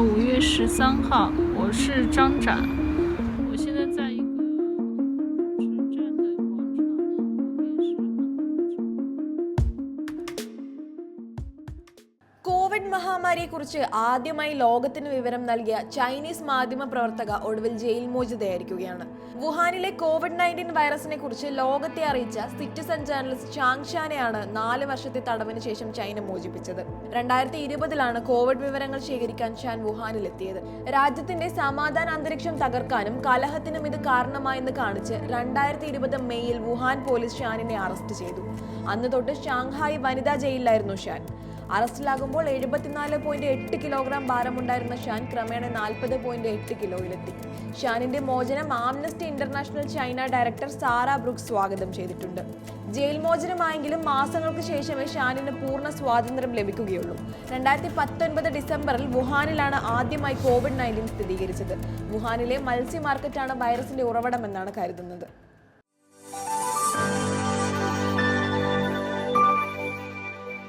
五月十三号，我是张展，കോവിഡ് മഹാമാരിയെക്കുറിച്ച് ആദ്യമായി ലോകത്തിന് വിവരം നൽകിയ ചൈനീസ് മാധ്യമ പ്രവർത്തക ഒടുവിൽ ജയിൽ മോചിതയായിരിക്കുകയാണ്. വുഹാനിലെ കോവിഡ് നയന്റീൻ വൈറസിനെ കുറിച്ച് ലോകത്തെ അറിയിച്ച സിറ്റിസൺ ജേർണലിസ്റ്റ് ചാങ് ഷാനെയാണ് നാല് വർഷത്തെ തടവിന് ശേഷം ചൈന മോചിപ്പിച്ചത്. രണ്ടായിരത്തി ഇരുപതിലാണ് കോവിഡ് വിവരങ്ങൾ ശേഖരിക്കാൻ ഷാൻ വുഹാനിലെത്തിയത്. രാജ്യത്തിന്റെ സമാധാന അന്തരീക്ഷം തകർക്കാനും കലഹത്തിനും ഇത് കാരണമായെന്ന് കാണിച്ച് രണ്ടായിരത്തി ഇരുപത് മെയ്യിൽ വുഹാൻ പോലീസ് ഷാനിനെ അറസ്റ്റ് ചെയ്തു. അന്ന് തൊട്ട് ഷാങ്ഹായ് വനിതാ ജയിലിലായിരുന്നു ഷാൻ. അറസ്റ്റിലാകുമ്പോൾ എഴുപത്തിനാല് പോയിന്റ് എട്ട് കിലോഗ്രാം ഭാരമുണ്ടായിരുന്ന ഷാൻ ക്രമേണ നാൽപ്പത് പോയിന്റ് എട്ട് കിലോയിലെത്തി. ഷാനിന്റെ മോചനം Amnesty International China director Sara Brooks സ്വാഗതം ചെയ്തിട്ടുണ്ട്. ജയിൽ മോചനമായെങ്കിലും മാസങ്ങൾക്ക് ശേഷമേ ഷാനിന് പൂർണ സ്വാതന്ത്ര്യം ലഭിക്കുകയുള്ളൂ. രണ്ടായിരത്തി പത്തൊൻപത് ഡിസംബറിൽ വുഹാനിലാണ് ആദ്യമായി കോവിഡ് നയന്റീൻ സ്ഥിരീകരിച്ചത്. വുഹാനിലെ മത്സ്യ മാർക്കറ്റാണ് വൈറസിന്റെ ഉറവിടമെന്നാണ് കരുതുന്നത്.